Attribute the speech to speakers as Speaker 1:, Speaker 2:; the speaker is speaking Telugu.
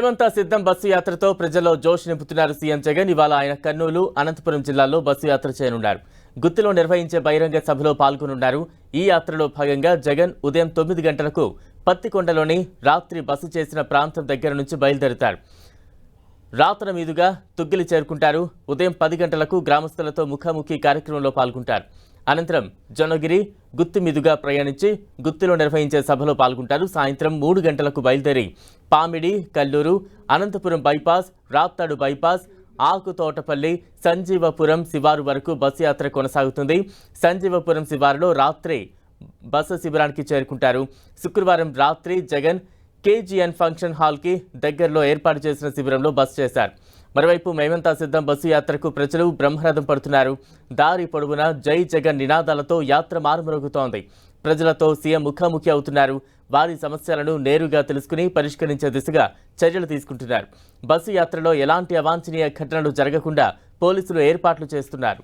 Speaker 1: మేమంతా సిద్ధం బస్సు యాత్రతో ప్రజల్లో జోష్ నింపుతున్నారు సీఎం జగన్. ఇవాళ ఆయన కర్నూలు అనంతపురం జిల్లాల్లో బస్సు యాత్ర చేయనున్నారు. గుత్తిలో నిర్వహించే బహిరంగ సభలో పాల్గొనున్నారు. ఈ యాత్రలో భాగంగా జగన్ ఉదయం తొమ్మిది గంటలకు పత్తికొండలోని రాత్రి బస్సు చేసిన ప్రాంతం దగ్గర నుంచి బయలుదేరుతారు. రాత్ర మీదుగా తుగ్గిలి చేరుకుంటారు. ఉదయం పది గంటలకు గ్రామస్తులతో ముఖాముఖి కార్యక్రమంలో పాల్గొంటారు. అనంతరం జొన్నగిరి గుత్తి మీదుగా ప్రయాణించి గుత్తిలో నిర్వహించే సభలో పాల్గొంటారు. సాయంత్రం మూడు గంటలకు బయలుదేరి పామిడి కల్లూరు అనంతపురం బైపాస్ రాప్తాడు బైపాస్ ఆకుతోటపల్లి సంజీవపురం శివారు వరకు బస్సు యాత్ర కొనసాగుతుంది. సంజీవపురం శివారులో రాత్రి బస్సు శిబిరానికి చేరుకుంటారు. శుక్రవారం రాత్రి జగన్ కేజీఎన్ ఫంక్షన్ హాల్కి దగ్గరలో ఏర్పాటు చేసిన శిబిరంలో బస్ చేశారు. మరోవైపు మేమంతా సిద్ధం బస్సు యాత్రకు ప్రజలు బ్రహ్మరథం పడుతున్నారు. దారి పొడవునా జై జగన్ నినాదాలతో యాత్ర మారుమరుగుతోంది ప్రజలతో సీఎం ముఖాముఖి అవుతున్నారు. వారి సమస్యలను నేరుగా తెలుసుకుని పరిష్కరించే దిశగా చర్యలు తీసుకుంటున్నారు. బస్సు యాత్రలో ఎలాంటి అవాంఛనీయ ఘటనలు జరగకుండా పోలీసులు ఏర్పాట్లు చేస్తున్నారు.